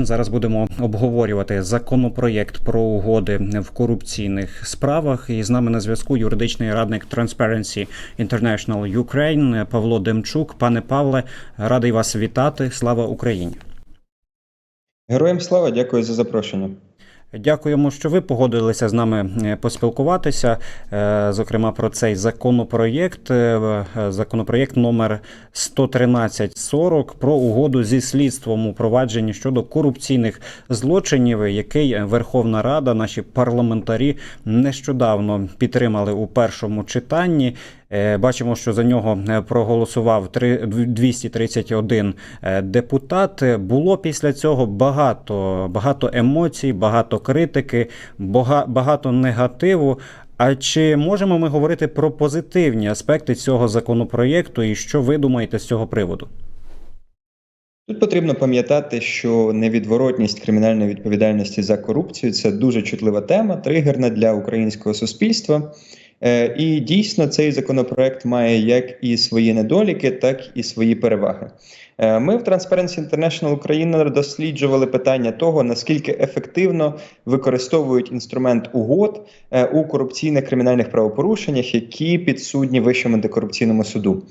Зараз будемо обговорювати законопроєкт про угоди в корупційних справах. І з нами на зв'язку юридичний радник Transparency International Ukraine Павло Демчук. Пане Павле, радий вас вітати. Слава Україні! Героям слава, дякую за запрошення. Дякуємо, що ви погодилися з нами е, поспілкуватися. е, Зокрема, про цей законопроєкт, е, законопроєкт номер 11340 про угоду зі слідством у провадженні щодо корупційних злочинів, який Верховна Рада, наші парламентарі нещодавно підтримали у першому читанні. Е, Бачимо, що за нього е, проголосував три- 231 е, депутат. Було після цього багато, багато емоцій, багато критики, бага- багато негативу. А чи можемо ми говорити про позитивні аспекти цього законопроєкту, і що ви думаєте з цього приводу? Тут потрібно пам'ятати, що невідворотність кримінальної відповідальності за корупцію це дуже чутлива тема, тригерна для українського суспільства. Е, І дійсно цей законопроект має як і свої недоліки, так і свої переваги. Е, Ми в Transparency International Україна досліджували питання того, наскільки ефективно використовують інструмент угод е, у корупційних кримінальних правопорушеннях, які підсудні Вищому антикорупційному суду.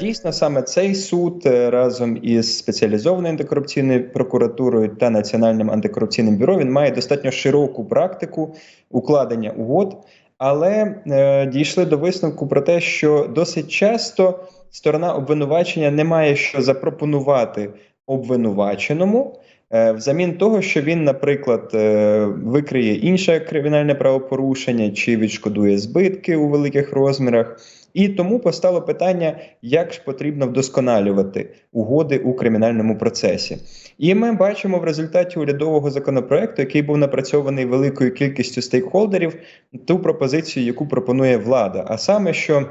Дійсно, саме цей суд разом із спеціалізованою антикорупційною прокуратурою та Національним антикорупційним бюро він має достатньо широку практику укладення угод, але е, дійшли до висновку про те, що досить часто сторона обвинувачення не має що запропонувати обвинуваченому. е, Взамін того, що він, наприклад, е, викриє інше кримінальне правопорушення чи відшкодує збитки у великих розмірах, і тому постало питання, як ж потрібно вдосконалювати угоди у кримінальному процесі. І ми бачимо в результаті урядового законопроекту, який був напрацьований великою кількістю стейкхолдерів, ту пропозицію, яку пропонує влада, а саме, що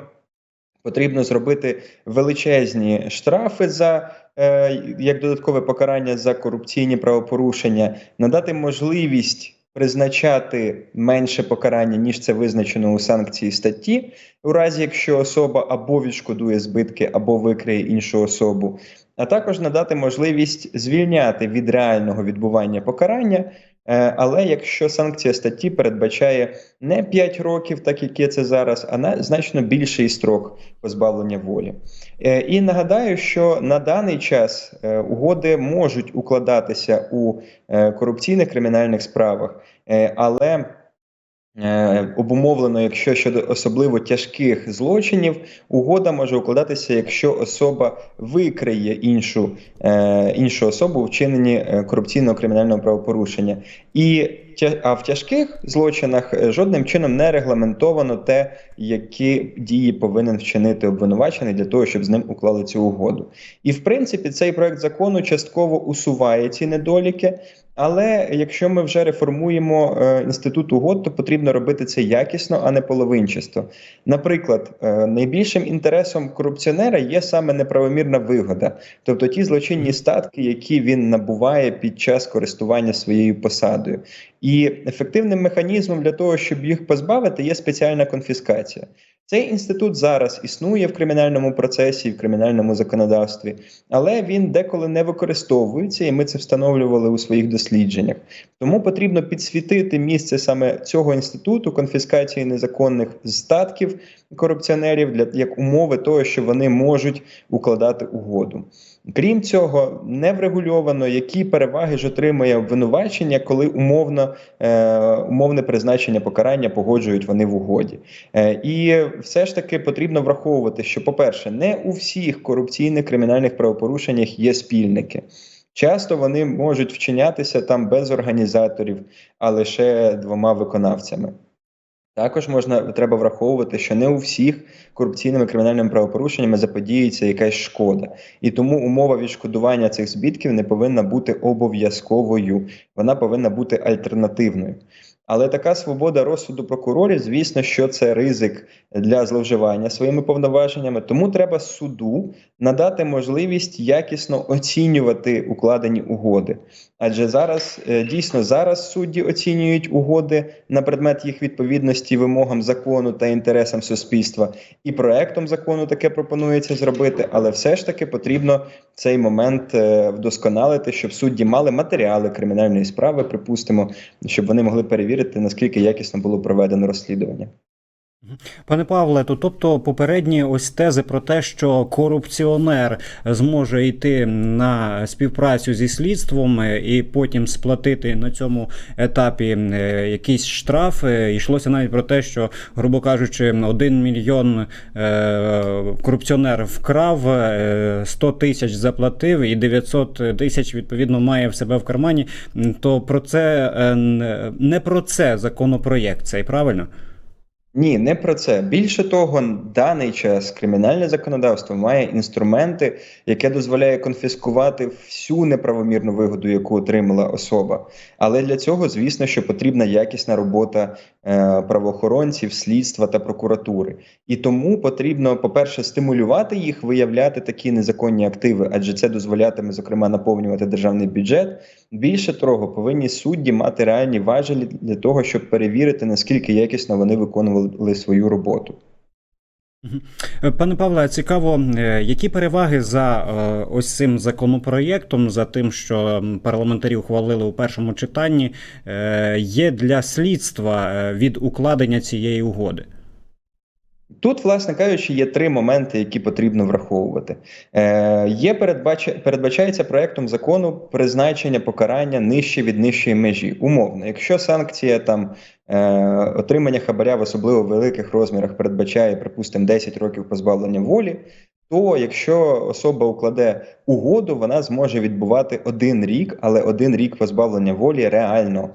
потрібно зробити величезні штрафи за е, як додаткове покарання за корупційні правопорушення, надати можливість. Призначати менше покарання, ніж це визначено у санкції статті, у разі якщо особа або відшкодує збитки, або викриє іншу особу, а також надати можливість звільняти від реального відбування покарання. Е, Але якщо санкція статті передбачає не 5 років, так як є це зараз, а на значно більший строк позбавлення волі. Е, І нагадаю, що на даний час е, угоди можуть укладатися у корупційних кримінальних справах, але Обумовлено, якщо щодо особливо тяжких злочинів, угода може укладатися, якщо особа викриє іншу, е, іншу особу у вчиненні е, корупційного кримінального правопорушення. І а в тяжких злочинах е, жодним чином не регламентовано те, які дії повинен вчинити обвинувачений для того, щоб з ним уклали цю угоду. І в принципі, цей проект закону частково усуває ці недоліки. Але якщо ми вже реформуємо е, інститут угод, то потрібно робити це якісно, а не половинчасто. Наприклад, е, найбільшим інтересом корупціонера є саме неправомірна вигода, тобто ті злочинні статки, які він набуває під час користування своєю посадою. І ефективним механізмом для того, щоб їх позбавити, є спеціальна конфіскація. Цей інститут зараз існує в кримінальному процесі, в кримінальному законодавстві, але він деколи не використовується, і ми це встановлювали у своїх дослідженнях. Тому потрібно підсвітити місце саме цього інституту конфіскації незаконних статків корупціонерів для як умови того, що вони можуть укладати угоду. Крім цього, не врегульовано, які переваги ж отримує обвинувачення, коли умовно е, умовне призначення покарання погоджують вони в угоді. Е, і все ж таки потрібно враховувати, що, по-перше, не у всіх корупційних кримінальних правопорушеннях є спільники. Часто вони можуть вчинятися там без організаторів, а лише двома виконавцями. Також можна треба враховувати, що не у всіх корупційними кримінальними правопорушеннями заподіється якась шкода, і тому умова відшкодування цих збитків не повинна бути обов'язковою, вона повинна бути альтернативною. Але така свобода розсуду прокурорів, звісно, що це ризик для зловживання своїми повноваженнями. Тому треба суду надати можливість якісно оцінювати укладені угоди. Адже зараз е, дійсно зараз судді оцінюють угоди на предмет їх відповідності вимогам закону та інтересам суспільства, і проектом закону таке пропонується зробити, але все ж таки потрібно цей момент е, вдосконалити, щоб судді мали матеріали кримінальної справи, припустимо, щоб вони могли перевірити, наскільки якісно було проведено розслідування. Пане Павле, то тобто попередні ось тези про те, що корупціонер зможе йти на співпрацю зі слідством е, і потім сплатити на цьому етапі е, якийсь штраф. е, Йшлося навіть про те, що, грубо кажучи, один мільйон корупціонер вкрав, е, 100 тисяч заплатив і 900 тисяч відповідно має в себе в кармані. То про це не про це законопроєкт, цей правильно? Ні, не про це. Більше того, даний час кримінальне законодавство має інструменти, яке дозволяє конфіскувати всю неправомірну вигоду, яку отримала особа. Але для цього, звісно, що потрібна якісна робота правоохоронців, слідства та прокуратури. І тому потрібно, по-перше, стимулювати їх, виявляти такі незаконні активи, адже це дозволятиме, зокрема, наповнювати державний бюджет. Більше того, повинні судді мати реальні важелі для того, щоб перевірити, наскільки якісно вони виконували свою роботу. Е, Пане Павле, цікаво, е, які переваги за е, ось цим законопроєктом, за тим, що парламентарі ухвалили у першому читанні, є для слідства від укладення цієї угоди? Тут, власне кажучи, є три моменти, які потрібно враховувати. Е, є передбач... передбачається проектом закону призначення покарання нижче від нижчої межі. Умовно, якщо санкція там е, отримання хабаря в особливо великих розмірах передбачає, припустимо, 10 років позбавлення волі. То якщо особа укладе угоду, вона зможе відбувати один рік, але один рік позбавлення волі реально.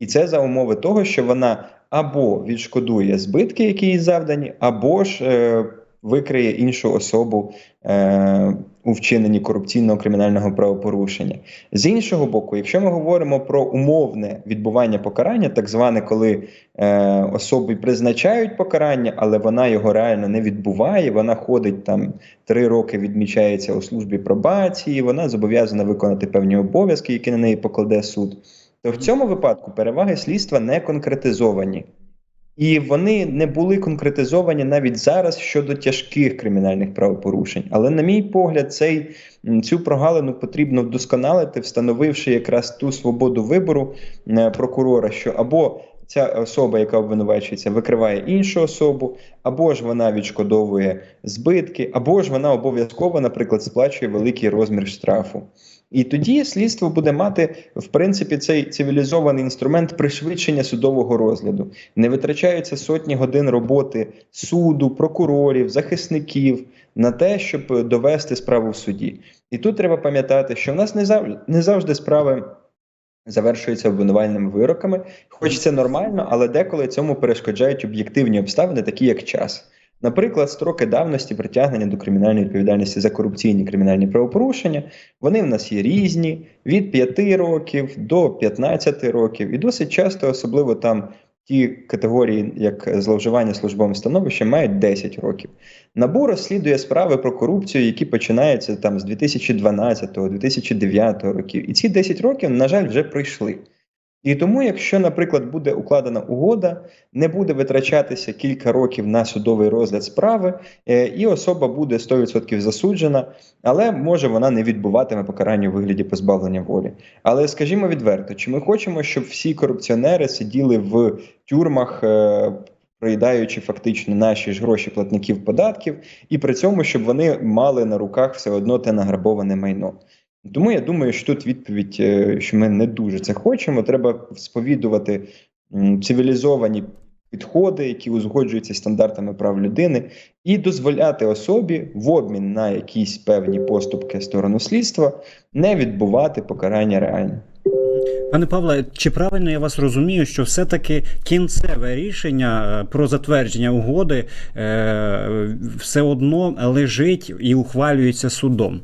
І це за умови того, що вона або відшкодує збитки, які їй завдані, або ж е, викриє іншу особу е, у вчиненні корупційного кримінального правопорушення. З іншого боку, якщо ми говоримо про умовне відбування покарання, так зване, коли е, особі призначають покарання, але вона його реально не відбуває, вона ходить там три роки, відмічається у службі пробації, вона зобов'язана виконати певні обов'язки, які на неї покладе суд то в цьому випадку переваги слідства не конкретизовані. І вони не були конкретизовані навіть зараз щодо тяжких кримінальних правопорушень. Але, на мій погляд, цей, цю прогалину потрібно вдосконалити, встановивши якраз ту свободу вибору е, прокурора, що або ця особа, яка обвинувачується, викриває іншу особу, або ж вона відшкодовує збитки, або ж вона обов'язково, наприклад, сплачує великий розмір штрафу. І тоді слідство буде мати в принципі цей цивілізований інструмент пришвидшення судового розгляду. Не витрачаються сотні годин роботи суду, прокурорів, захисників на те, щоб довести справу в суді. І тут треба пам'ятати, що в нас не завжди, не завжди справи завершуються обвинувальними вироками, хоч це нормально, але деколи цьому перешкоджають об'єктивні обставини, такі як час. Наприклад, строки давності притягнення до кримінальної відповідальності за корупційні кримінальні правопорушення, вони в нас є різні від 5 років до 15 років, і досить часто, особливо там ті категорії, як зловживання службовим становищем, мають 10 років. Набу розслідує справи про корупцію, які починаються там з 2012-2009 років, і ці 10 років, на жаль, вже пройшли. І тому, якщо, наприклад, буде укладена угода, не буде витрачатися кілька років на судовий розгляд справи, е, і особа буде 100% засуджена, але може вона не відбуватиме покарання у вигляді позбавлення волі. Але скажімо відверто, чи ми хочемо, щоб всі корупціонери сиділи в тюрмах? е, Проїдаючи фактично наші ж гроші платників податків, і при цьому, щоб вони мали на руках все одно те награбоване майно. Тому я думаю, що тут відповідь, е, що ми не дуже це хочемо. Треба сповідувати цивілізовані підходи, які узгоджуються стандартами прав людини, і дозволяти особі в обмін на якісь певні поступки сторону слідства не відбувати покарання реально. Пане Павле, чи правильно я вас розумію, що все-таки кінцеве рішення е, про затвердження угоди е, все одно лежить і ухвалюється судом?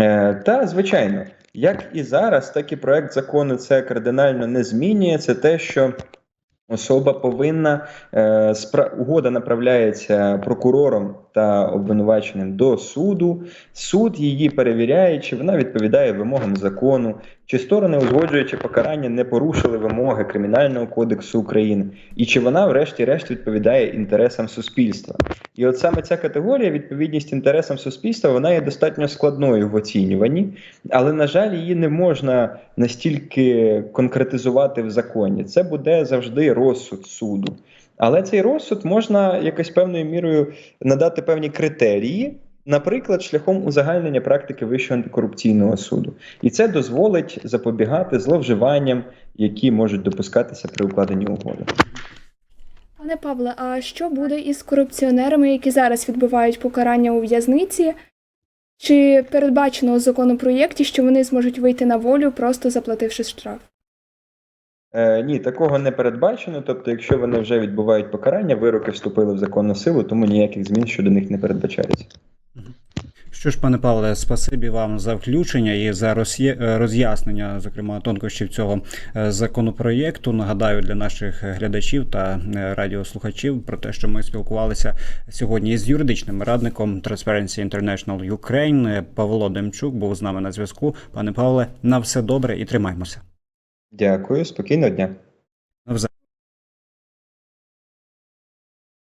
Е, та, звичайно, як і зараз, так і проект закону це кардинально не змінює. Це те, що особа повинна е, угода направляється прокурором та обвинуваченим до суду. Суд її перевіряє, чи вона відповідає вимогам закону, чи сторони, узгоджуючи покарання, не порушили вимоги Кримінального кодексу України, і чи вона, врешті-решт, відповідає інтересам суспільства. І от саме ця категорія, відповідність інтересам суспільства, вона є достатньо складною в оцінюванні, але, на жаль, її не можна настільки конкретизувати в законі. Це буде завжди розсуд суду. Але цей розсуд можна якось певною мірою надати певні критерії, наприклад, шляхом узагальнення практики Вищого антикорупційного суду. І це дозволить запобігати зловживанням, які можуть допускатися при укладенні угоди. Пане Павле, а що буде із корупціонерами, які зараз відбувають покарання у в'язниці? Чи передбачено у законопроєкті, що вони зможуть вийти на волю, просто заплативши штраф? Е, ні, такого не передбачено. Тобто, якщо вони вже відбувають покарання, вироки вступили в законну силу, тому ніяких змін щодо них не передбачається. Що ж, пане Павле, спасибі вам за включення і за е, роз'яснення, зокрема тонкощів цього е, законопроєкту. Нагадаю для наших глядачів та е, радіослухачів про те, що ми спілкувалися сьогодні із юридичним радником Transparency International Ukraine Павло Демчук був з нами на зв'язку. Пане Павле, на все добре і тримаймося. Дякую, спокійного дня.